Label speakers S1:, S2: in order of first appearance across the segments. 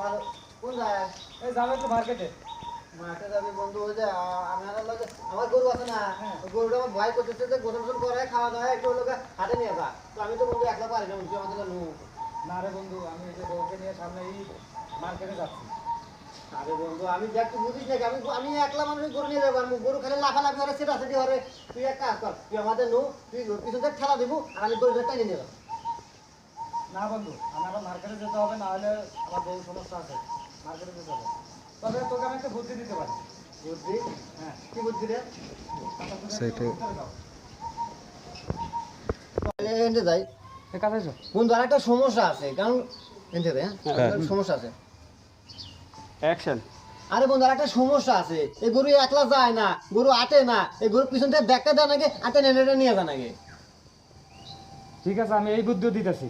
S1: ভালো কোন যায়
S2: এই যাবে একটু মার্কেটে।
S1: মাঠে যাবি বন্ধু ওই যে আমার লগে আমার গরু আছে না
S2: হ্যাঁ।
S1: গরুটা আমার ভয় করতেছে যে গোসল গোসল করে খাওয়া দাওয়া একটু লোকে হাটে নিয়ে যা। তো আমি তো বন্ধু একলা পারি না তুই আমাদের নু
S2: না রে বন্ধু আমি এই যে বউকে নিয়ে সামনে এই মার্কেটে যাচ্ছি।
S1: আরে বন্ধু আমি দেখ তুই বুঝিস নাকি আমি আমি একলা মানুষ গরু নিয়ে যাব আমি গরু খালি লাফালাফি করে সেটা সেটি হরে তুই এক কাজ কর তুই আমাদের নু তুই পিছন ঠেলা দিব আর আমি গরুটা টাইনে নিয়ে যাব।
S2: না বন্ধু আমার আবার মার্কেটে যেতে হবে না হলে আমার বউ সমস্যা আছে। মার্কেটে যেতে হবে। তবে তোকে আমি একটা বুদ্ধি দিতে পারি।
S1: বুদ্ধি?
S2: হ্ঁ
S1: কি বুদ্ধি রে?
S2: সেটাই
S1: এনে যাই। বন্ধু আর একটা সমস্যা আছে কারণ এনে যাই হ্যাঁ?
S3: হ্যাঁ।
S1: সমস্যা আছে।
S3: অ্যাকশন
S1: আরে বন্ধু একটা সমস্যা আছে। এই গরু একলা যায় না গরু আটে না এই গরু পিছন থেকে ব্যাগটা দেয় নাকি? আটে নেনে নিয়ে যায় নাকি?
S2: ঠিক আছে আমি এই বুদ্ধিও দিতেছি।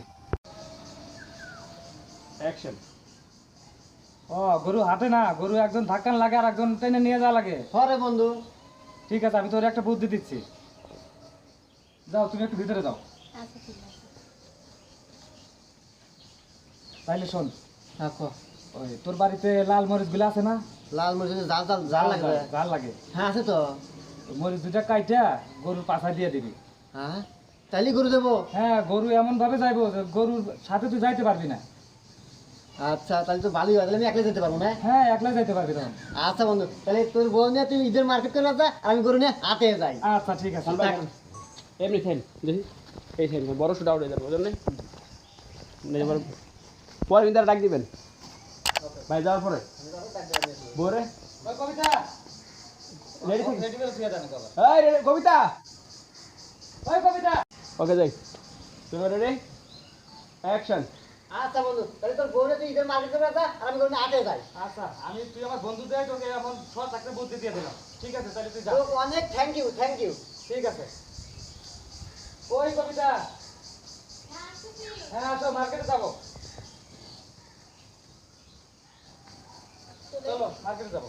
S3: অ্যাকশন
S2: ও গরু হাঁটে না। গরু একজন ধাক্কান লাগে আর একজন টেনে নিয়ে যাওয়া লাগে।
S1: হরে বন্ধু।
S2: ঠিক আছে আমি তোর একটা বুদ্ধি দিচ্ছি। যাও তুমি একটু ভিতরে যাও।
S4: আচ্ছা
S2: তাইলে শোন।
S1: দেখো
S2: ওই তোর বাড়িতে লাল মরিচগুলো আছে না?
S1: লাল মরিচ জাল জাল জাল লাগবে।
S2: জাল লাগে।
S1: হ্যাঁ আছে তো।
S2: মরিচ দুটা কাইটা গরুর পাছা দিয়ে দিবি।
S1: হ্যাঁ? তাইলে গরু দেবো।
S2: হ্যাঁ গরু এমন ভাবে যাইবো গরুর সাথে তুই যাইতে পারবি না।
S1: আচ্ছা তাহলে তো ভালোই হয় তাহলে আমি একলা যেতে পারব না?
S2: হ্যাঁ একলাই যাইতে পারবি তখন
S1: আচ্ছা বন্ধু তাহলে তোর বউ নিয়ে তুই ঈদের মার্কেট করে যা আর আমি গরু নিয়ে হাতে যাই।
S2: আচ্ছা ঠিক আছে।
S3: এমনি খেন দেখি। এই খেন বড় শুট আউট হয়ে যাবে বুঝলেন এবার পরে কিন্তু ডাক দিবেন। ভাই যাওয়ার পরে। বোরে
S2: কবিতা
S3: রেডি থাকি
S2: রেডি করে শুয়ে জানি কবার
S3: এই রে কবিতা।
S2: ওই কবিতা।
S3: ওকে যাই। তুমি রেডি অ্যাকশন
S1: আচ্ছা বন্ধু তাহলে তোর বউ নিয়ে তুই ঈদের মার্কেট যা আর আমি নিয়ে হাতে যাই।
S2: আচ্ছা আমি তুই আমার বন্ধু দেয় তোকে এখন সৎ একটা বুদ্ধি দিয়ে দিলাম। ঠিক আছে তাহলে তুই যা।
S1: অনেক থ্যাংক ইউ থ্যাংক ইউ
S2: ঠিক আছে। ওই কবিতা। হ্যাঁ আসো মার্কেটে যাব। চলো মার্কেটে যাব।